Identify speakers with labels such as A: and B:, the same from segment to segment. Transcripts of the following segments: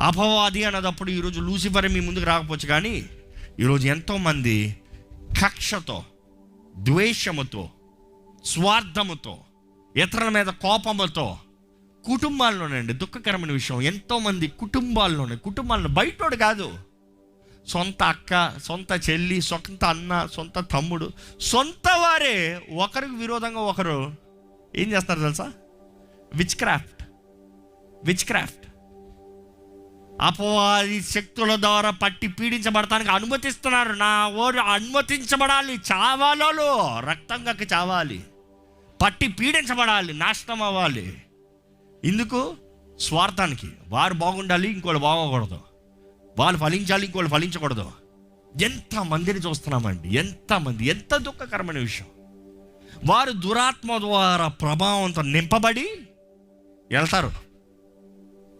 A: అపవాది అన్నదప్పుడు ఈరోజు లూసిఫర్ మీ ముందుకు రాకపోవచ్చు కానీ ఈరోజు ఎంతోమంది కక్షతో ద్వేషముతో స్వార్థముతో ఇతరుల మీద కోపముతో కుటుంబాల్లోనండి దుఃఖకరమైన విషయం ఎంతోమంది కుటుంబాల్లోనే కుటుంబాల్లో బయటోడు కాదు. సొంత అక్క సొంత చెల్లి సొంత అన్న సొంత తమ్ముడు సొంత వారే ఒకరికి విరోధంగా ఒకరు ఏం చేస్తారు తెలుసా? విచ్ క్రాఫ్ట్ విచ్ క్రాఫ్ట్ అపవాది శక్తుల ద్వారా పట్టి పీడించబడటానికి అనుమతిస్తున్నారు. నా ఓరు అనుమతించబడాలి. చావాలో రక్తంగాకి చావాలి. పట్టి పీడించబడాలి. నాశనం అవ్వాలి. ఎందుకు స్వార్థానికి వారు బాగుండాలి ఇంకోళ్ళు బాగోకూడదు. వాళ్ళు ఫలించాలి ఇంకోళ్ళు ఫలించకూడదు. ఎంత మందిని చూస్తున్నామండి? ఎంతమంది? ఎంత దుఃఖకరమైన విషయం. వారు దురాత్మ ద్వారా ప్రభావంతో నింపబడి వెళ్తారు.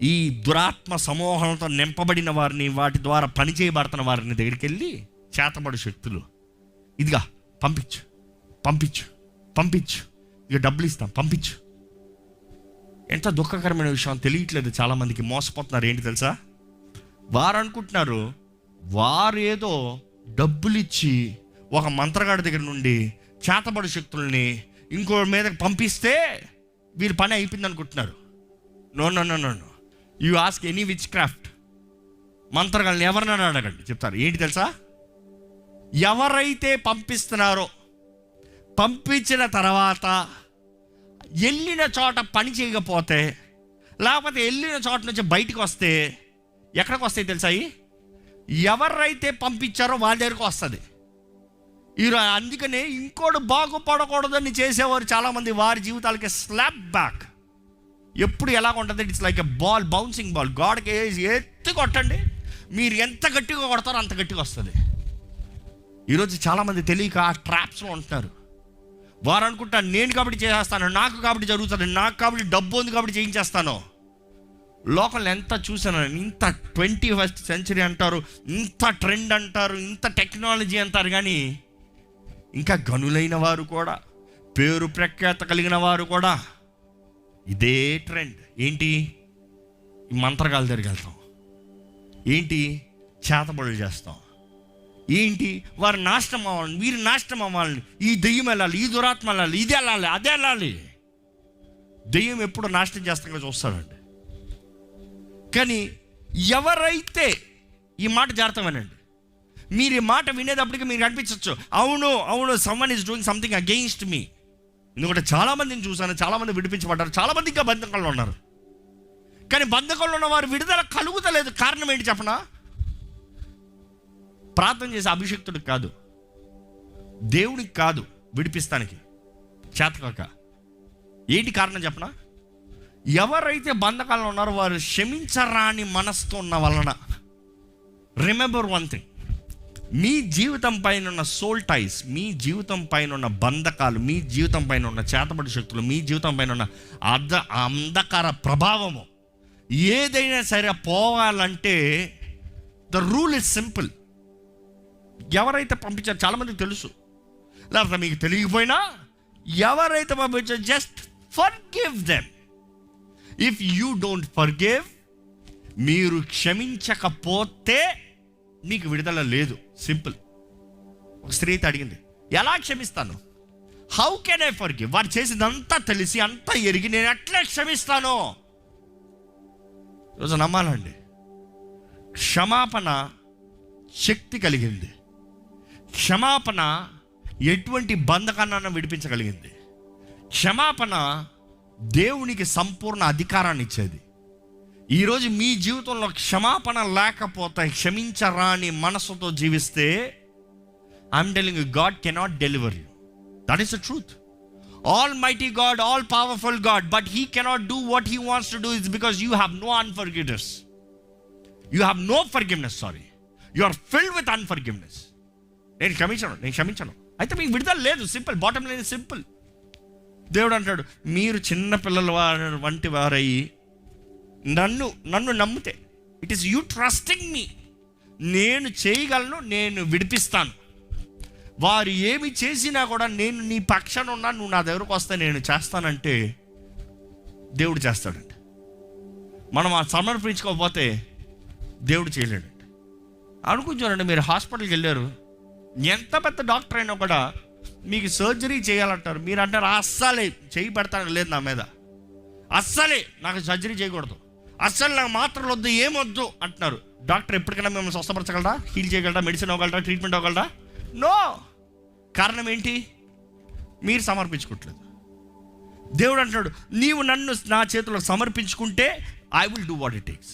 A: ఈ దురాత్మ సమూహంతో నింపబడిన వారిని వాటి ద్వారా పనిచేయబడుతున్న వారిని దగ్గరికి వెళ్ళి చేతబడి శక్తులు. ఇదిగా పంపించు పంపించు పంపించు. ఇక డబ్బులు ఇస్తాం పంపించు. ఎంత దుఃఖకరమైన విషయం తెలియట్లేదు చాలామందికి. మోసపోతున్నారు ఏంటి తెలుసా? వారు అనుకుంటున్నారు వారేదో డబ్బులు ఇచ్చి ఒక మంత్రగాడి దగ్గర నుండి చేతబడి శక్తుల్ని ఇంకో మీదకి పంపిస్తే వీరి పని అయిపోయింది అనుకుంటున్నారు no no no no. You ask any witchcraft మంత్రగాళ్ళని ఎవరినైనా అడగండి. చెప్తారు. ఏంటి తెలుసా? ఎవరైతే పంపిస్తున్నారో పంపించిన తర్వాత వెళ్ళిన చోట పని చేయకపోతే లేకపోతే వెళ్ళిన చోట నుంచి బయటికి వస్తే ఎక్కడికి వస్తాయి తెలుసా ఎవరైతే పంపించారో వాళ్ళ దగ్గరకు వస్తుంది. ఈరోజు అందుకనే ఇంకోటి బాగుపడకూడదని చేసేవారు చాలామంది. వారి జీవితాలకి స్లాప్ బ్యాక్ ఎప్పుడు ఎలా ఉంటుంది? It's like a ball bouncing ball గాడ్కి ఎత్తి కొట్టండి మీరు ఎంత గట్టిగా కొడతారో అంత గట్టిగా వస్తుంది. ఈరోజు చాలామంది తెలియక ఆ ట్రాప్స్లో ఉంటున్నారు. వారు అనుకుంటా నేను కాబట్టి చేసేస్తాను నాకు కాబట్టి జరుగుతుంది నాకు కాబట్టి డబ్బు ఉంది కాబట్టి చేయించేస్తాను. లోకల్ ఎంత చూసాను ఇంత ట్వంటీ ఫస్ట్ సెంచరీ అంటారు ఇంత ట్రెండ్ అంటారు ఇంత టెక్నాలజీ అంటారు కానీ ఇంకా గనులైన వారు కూడా పేరు ప్రఖ్యాత కలిగిన వారు కూడా ఇదే ట్రెండ్. ఏంటి? ఈ మంత్రగాల దగ్గరికి వెళ్తాం. ఏంటి? చేతబడులు చేస్తాం. ఏంటి? వారు నాశనం అవ్వాలి వీరు నాశనం అవ్వాలని ఈ దెయ్యం వెళ్ళాలి ఈ దురాత్మ వెళ్ళాలి ఇది వెళ్ళాలి అదే వెళ్ళాలి. దెయ్యం ఎప్పుడు నాశనం చేస్తాగా చూస్తాడండి. కానీ ఎవరైతే ఈ మాట జాగ్రత్త వినండి. మీరు ఈ మాట వినేటప్పటికి మీరు అనిపించవచ్చు అవును అవును someone is doing something against me ఎందుకంటే చాలామందిని చూశాను చాలామంది విడిపించబడ్డారు చాలామంది ఇంకా బంధకంలో ఉన్నారు. కానీ బంధకంలో ఉన్న వారు విడుదల కలుగుతలేదు. కారణం ఏంటి చెప్పనా? ప్రార్థన చేసే అభిషక్తుడికి కాదు దేవుడికి కాదు విడిపిస్తానికి చేతకాక. ఏంటి కారణం చెప్పనా? ఎవరైతే బంధకాల్లో ఉన్నారో వారు క్షమించరాని మనసుతో ఉన్న వలన. రిమెంబర్ వన్ థింగ్ మీ జీవితం పైన ఉన్న సోల్ టైస్ మీ జీవితం పైన ఉన్న బంధకాలు మీ జీవితం పైన ఉన్న చేతబడి శక్తులు మీ జీవితం పైన ఉన్న అర్ధ అంధకార ప్రభావము. ఏదైనా సరే పోవాలంటే ద రూల్ ఇస్ సింపుల్ ఎవరైతే పంపించారో చాలామందికి తెలుసు. లేకపోతే మీకు తెలియకపోయినా ఎవరైతే పంపించారో just forgive them if you don't forgive మీరు క్షమించకపోతే మీకు విడుదల లేదు. సింపుల్. ఒక స్త్రీతో అడిగింది ఎలా క్షమిస్తాను? How can I forgive వారు చేసిందంతా తెలిసి అంతా ఎరిగి నేను ఎట్లా క్షమిస్తాను? ఈరోజు నమ్మాలండి. క్షమాపణ శక్తి కలిగింది. క్షమాపణ ఎటువంటి బంధకాన్ని విడిపించగలిగింది. క్షమాపణ దేవునికి సంపూర్ణ అధికారాన్ని ఇచ్చేది. ఈరోజు మీ జీవితంలో క్షమాపణ లేకపోతే క్షమించరాని మనసుతో జీవిస్తే I'm telling God cannot deliver you that is the truth almighty God all powerful God but he cannot do what he wants to do is because you have no unforgiveness you have no forgiveness sorry you are filled with unforgiveness నేను క్షమించను నేను క్షమించను. అయితే మీకు విడుదల లేదు simple bottom line simple దేవుడు అంటాడు మీరు చిన్న పిల్లల వారు వంటి వారయ్యి నన్ను నన్ను నమ్మితే. It is you trusting me నేను చేయగలను నేను విడిపిస్తాను. వారు ఏమి చేసినా కూడా నేను నీ పక్షాన ఉన్నా నువ్వు నా దగ్గరకు వస్తే నేను చేస్తానంటే దేవుడు చేస్తాడండి మనం ఆ సమర్పించుకోకపోతే దేవుడు చేయలేడండి అనుకుంటానండి మీరు హాస్పిటల్కి వెళ్ళారు. ఎంత పెద్ద డాక్టర్ అయినా కూడా మీకు సర్జరీ చేయాలంటారు. మీరు అంటారు అస్సలే చేయి పెడతాను లేదు నా మీద. అస్సలే నాకు సర్జరీ చేయకూడదు. అస్సలు నాకు మాత్రలు వద్దు ఏమొద్దు అంటున్నారు. డాక్టర్ ఎప్పటికైనా మిమ్మల్ని స్వస్థపరచగలరా? హీల్ చేయగలరా? మెడిసిన్ అవ్వగలరా ట్రీట్మెంట్ అవ్వగలరా నో కారణం ఏంటి? మీరు సమర్పించుకోవట్లేదు. దేవుడు అంటున్నాడు నీవు నన్ను నా చేతిలో సమర్పించుకుంటే I will do what it takes